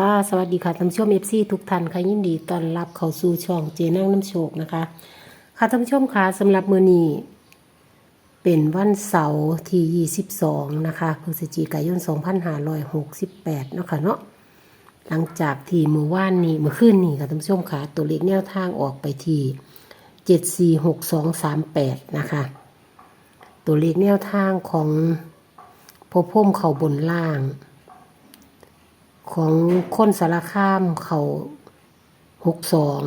ค่ะ สวัสดีค่ะท่านผู้ชมเอฟซีทุกท่านค่ะยินดีต้อนรับเข้าสู่ช่องเจนั่งน้ำโชคนะคะ ค่ะท่านผู้ชมค่ะสำหรับมื้อนี้เป็นวันเสาร์ที่ 22 นะคะพฤศจิกายน 2568เนาะค่ะเนาะหลังจากที่มื้อวานนี้เมื่อคืนนี้ค่ะท่านผู้ชมค่ะตัวเลขแนวทางออกไปที่ 746238 นะคะ ตัวเลขแนวทางของพอพ่มเข่าบนล่าง ของคนสารคามเขาหกสอง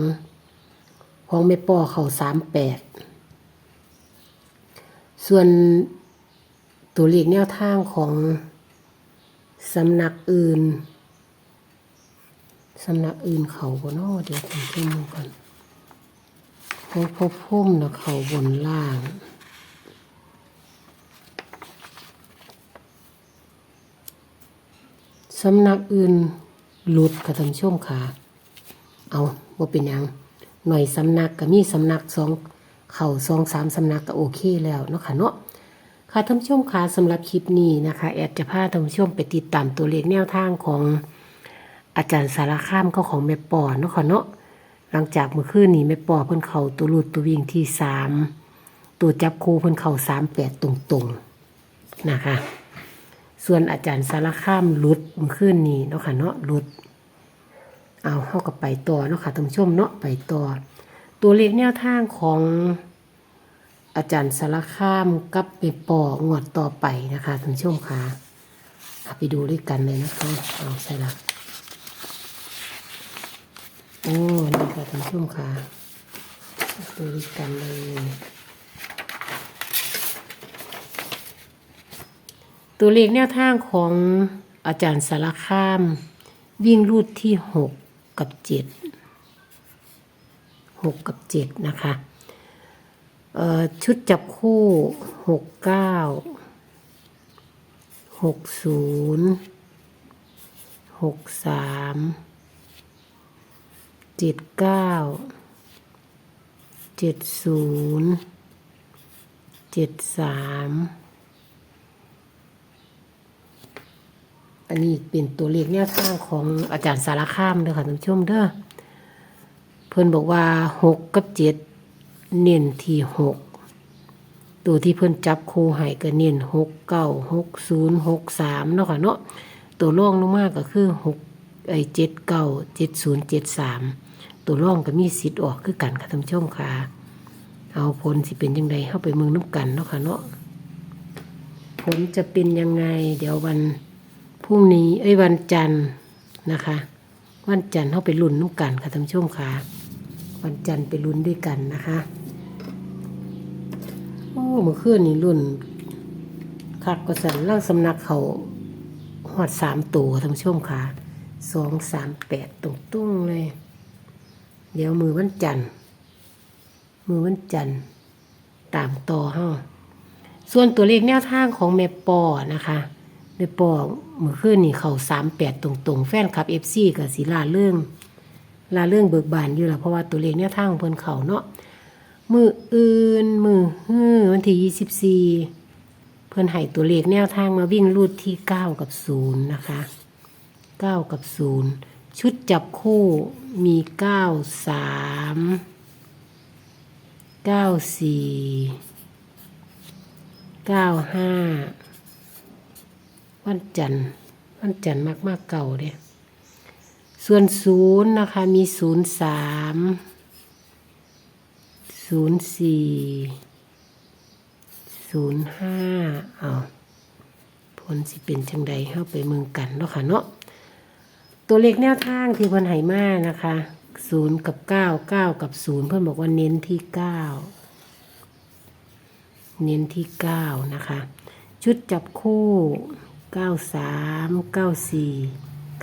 ของแม่ปอเขาสามแปดส่วนตัวเลขแนวทางของสำนักอื่นสำนักอื่นเขาบนนอเดี๋ยวผมจะดูก่อนของพบพุ่มนะเขาบนล่าง สำนักอื่นหลุดค่ะท่านผู้ชมค่ะเอาว่าเป็นยังหน่อยสำนักก็มีสำนักสองเข่าสองสามสำนักก็โอเคแล้วเนาะค่ะเนาะค่ะท่านผู้ชมคะสำหรับคลิปนี้นะคะ แอดจะพาท่านผู้ชมไปติดตามตัวเลขแนวทางของอาจารย์สารคามเขาของแม่ปอเนาะค่ะเนาะหลังจากเมื่อคืนนี้แม่ปอเพิ่นเข่าตัวหลุดตัววิ่งที่สามตัวจับคู่เพิ่นเข่าสามแปดตรงๆนะคะ ส่วนอาจารย์สารคามลุดเมื่อคืนนี้เนาะค่ะเนาะลุด เอาเข้ากับไปต่อเนาะค่ะท่านผู้ชมเนาะไปต่อ ตัวเลขแนวทางของอาจารย์สารคามกับไปปองวดต่อไปนะคะท่านผู้ชมค่ะเอาไปดูด้วยกันเลยนะคะเอาใส่ละโอ้นี่ค่ะท่านผู้ชมค่ะดูด้วยกันเลย ตัวเลขแนวทางของอาจารย์สารคาม วิ่งรูดที่ 6 กับ7 6 กับ 7 นะคะชุดจับคู่ 6 9 6 0 6 3 7 9 7 0 7 3 อันนี้เป็นตัวเลขแนวทางของอาจารย์สารคามเด้อค่ะท่านผู้ชมเด้อเพิ่นบอกว่าหกกับเจ็ดเน้นที่หกตัวที่เพิ่นจับคู่ให้ก็เน้นหกเก้าหกศูนย์หกสามเนาะค่ะเนาะตัวร่องลงมากก็คือหกไอเจ็ดเก้าเจ็ดศูนย์เจ็ดสามตัวร่องก็มีสิทธิ์ออกคือกันค่ะท่านผู้ชมค่ะ เอาผลสิเป็นยังไงเข้าไปเมืองน้ำกันเนาะค่ะเนาะผลจะเป็นยังไงเดี๋ยววัน พรุ่งนี้เอ้ยวันจันทร์นะคะ วันจันทร์เข้าไปลุ้นนุ่กันค่ะท่านผู้ชมค่ะวันจันทร์ไปลุ้นด้วยกันนะคะโอ้เมื่อคืนนี้ลุ้นคักกระสันล่างสำนักเขาหอดสามตัวท่านผู้ชมค่ะสองสามแปดตรงตุ้งเลย เดี๋ยวมือวันจันทร์มือวันจันทร์ตามต่อห้าส่วนตัวเลขแนวทางของแม่ปอนะคะ ไปปอกเมื่อคืนนี่เขาสามแปดตรงๆ แฟนคลับเอฟซีกับสีลาเรื่องลาเรื่องเบิกบานอยู่ละเพราะว่าตัวเลขเนี่ยทางเพิ่นเขาเนาะมืออื่นมือฮือวันที่ยี่สิบสี่เพิ่นให้ตัวเลขแนวทางมาวิ่งรูดที่เก้ากับศูนย์นะคะเก้ากับศูนย์ชุดจับคู่มีเก้าสามเก้าสี่เก้าห้า วันจันทร์วันจันทร์มากๆเก่าเด้ส่วนศูนย์นะคะมีศูนย์สามศูนย์สี่ศูนย์ห้าเอาผลสิเป็นจังใดเข้าไปเมืองกันเนาะค่ะเนาะตัวเลขแนวทางที่เพิ่นไหมานะคะศูนย์กับเก้าเก้ากับศูนย์เพิ่นบอกว่าเน้นที่เก้าเน้นที่เก้านะคะ ชุดจับคู่ 93 94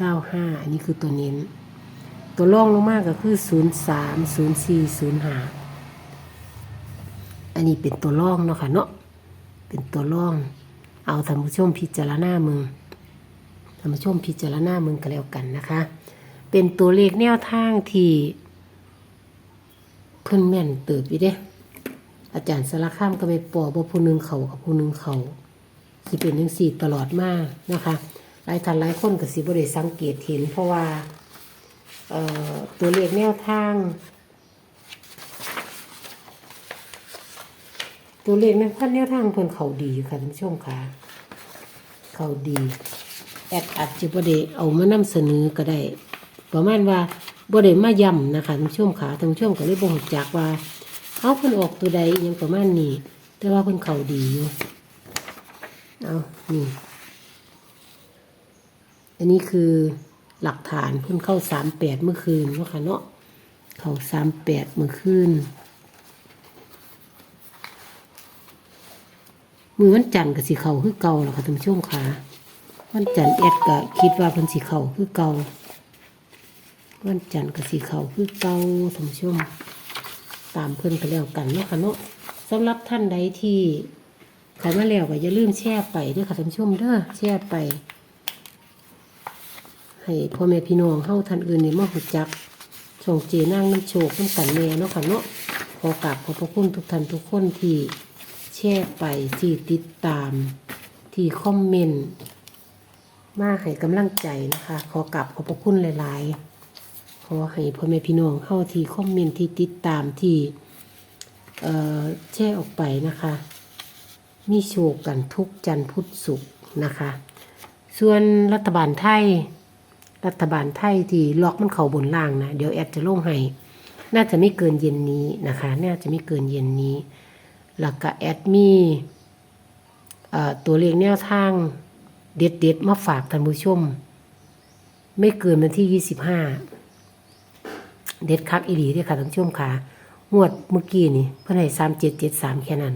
95 อันนี้คือตัวเน้น ตัวร่องลงมากก็คือ 03 04 05 อันนี้เป็นตัวร่องเนาะค่ะเนาะ เป็นตัวร่อง เอาท่านผู้ชมพิจารณามึงท่านผู้ชมพิจารณามึงกันแล้วกันนะคะ เป็นตัวเลขแนวทางที่เพิ่นแม่นเติบอยู่เด้ อาจารย์สารคามก็ไปปอบ่ผู้นึงเขากับผู้นึงเขา สิเป็นยังสี่ตลอดมากนะคะ หลายท่านหลายคนก็สิบ่ได้สังเกตเห็น เพราะว่าตัวเลขแนวทาง ตัวเลขแนวทางแนวทางเพิ่นเขาดีค่ะท่านผู้ชมค่ะเขาดีแอดอาจจะบ่ได้เอามานำเสนอก็ได้ประมาณว่าบ่ได้มาย้ำนะคะท่านผู้ชมค่ะท่านผู้ชมก็เลยบ่รู้จักว่าเอาเพิ่นออกตัวใดยังประมาณนี้ แต่ว่าเพิ่นเขาดีอยู่ เอานี่ อันนี้คือหลักฐานเพิ่นเข้าสามแปดเมื่อคืนเนาค่ะเนาะเข้าสามแปดเมื่อคืนมือวันจันทร์กับสีเขาคือเก่าแหละค่ะท่านผู้ชมค่ะวันจันทร์แอดก็คิดว่าเพิ่นสีเขาคือเก่าวันจันทร์กับสีเขาคือเก่าท่านผู้ชมตามเพิ่อนก็แล้วกันเนาะค่ะเนาะสำหรับท่านใดที่ เขามาแล้วก็อย่าลืมแชร์ไปด้วยค่ะท่านผู้ชมเด้อแชร์ไป ให้พ่อแม่พี่น้องเฮาท่านอื่นในมาหูจักช่งเจนั่งน้ำโชคน้ำกันแม่เนาะค่ะเนาะขอกราบขอบพระคุณทุกท่านทุกคนที่แชร์ไปที่ติดตาม ที่คอมเมนต์มาให้กำลังใจนะคะ ขอกราบขอบพระคุณหลาย ๆ ขอให้พ่อแม่พี่น้องเข้าที่คอมเมนต์ที่ติดตามที่แชร์ออกไปนะคะ มีโชคกันทุกจันทร์พุธศุกร์นะคะ ส่วนรัฐบาลไทย รัฐบาลไทยที่ล็อกมันเข่าบนล่างนะ เดี๋ยวแอดจะลงให้ น่าจะไม่เกินเย็นนี้นะคะ น่าจะไม่เกินเย็นนี้ แล้วก็แอดมี่ตัวเลขแนวทางเด็ดๆมาฝากท่านผู้ชม ไม่เกินวันที่ยี่สิบห้าเด็ดคักอีหลีด้อค่ะท่านผู้ชมค่ะงวดเมื่อกี้นี่เพื่อนให้สามเจ็ดเจ็ดสามแค่นั้น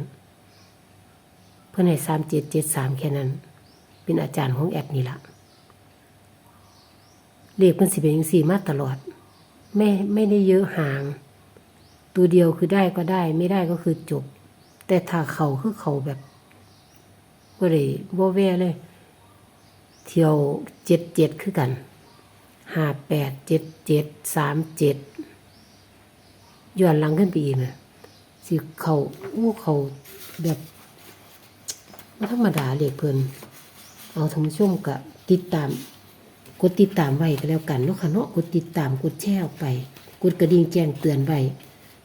เพื่อนให้สามเจ็ดเจ็ดสามแค่นั้น เป็นอาจารย์ของแอดนี่ละเลขมันสิเป็นย่างสี่มาตลอด ไม่ไม่ได้เยอะห่าง ตัวเดียวคือได้ก็ได้ ไม่ได้ก็คือจบ แต่ถ้าเขาคือเขาแบบบ่ได้บ่แวเลย เที่ยวเจ็ดเจ็ดคือกันห้าแปดเจ็ดเจ็ดสามเจ็ดย้อนหลังขึ้นไปอีกนะสิเขาอู้เขาแบบ ธรรมดาเรียกเพิ่นเอาท่านผู้ชมกับติดตาม กดติดตามไว้ก็แล้วกันเนาะค่ะเนาะกดติดตามกดแชร์ออกไป กดกระดิ่งแจ้งเตือนไว้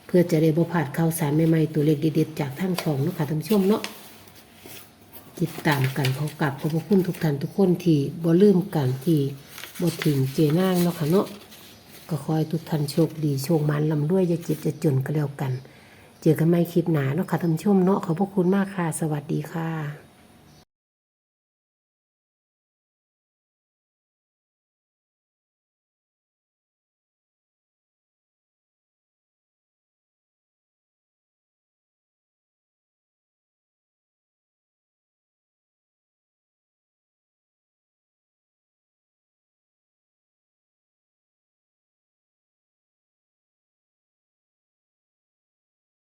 เพื่อจะได้บ่พลาดข่าวสารใหม่ๆตัวเลขเด็ดๆจากทางช่องเนาะค่ะท่านผู้ชมเนาะติดตามกันขอกลับขอบพระคุณทุกท่านทุกคนที่บ่ลืมกันที่บ่ทิ้งเจนางเนาะค่ะเนาะก็ขอให้ทุกท่านโชคดีโชคมันลำด้วยอย่าเจ็บจะจนก็แล้วกัน เจอกันใหม่คลิปหนาเนาะค่ะท่านผู้ชมเนาะขอบพระคุณมากค่ะ สวัสดีค่ะ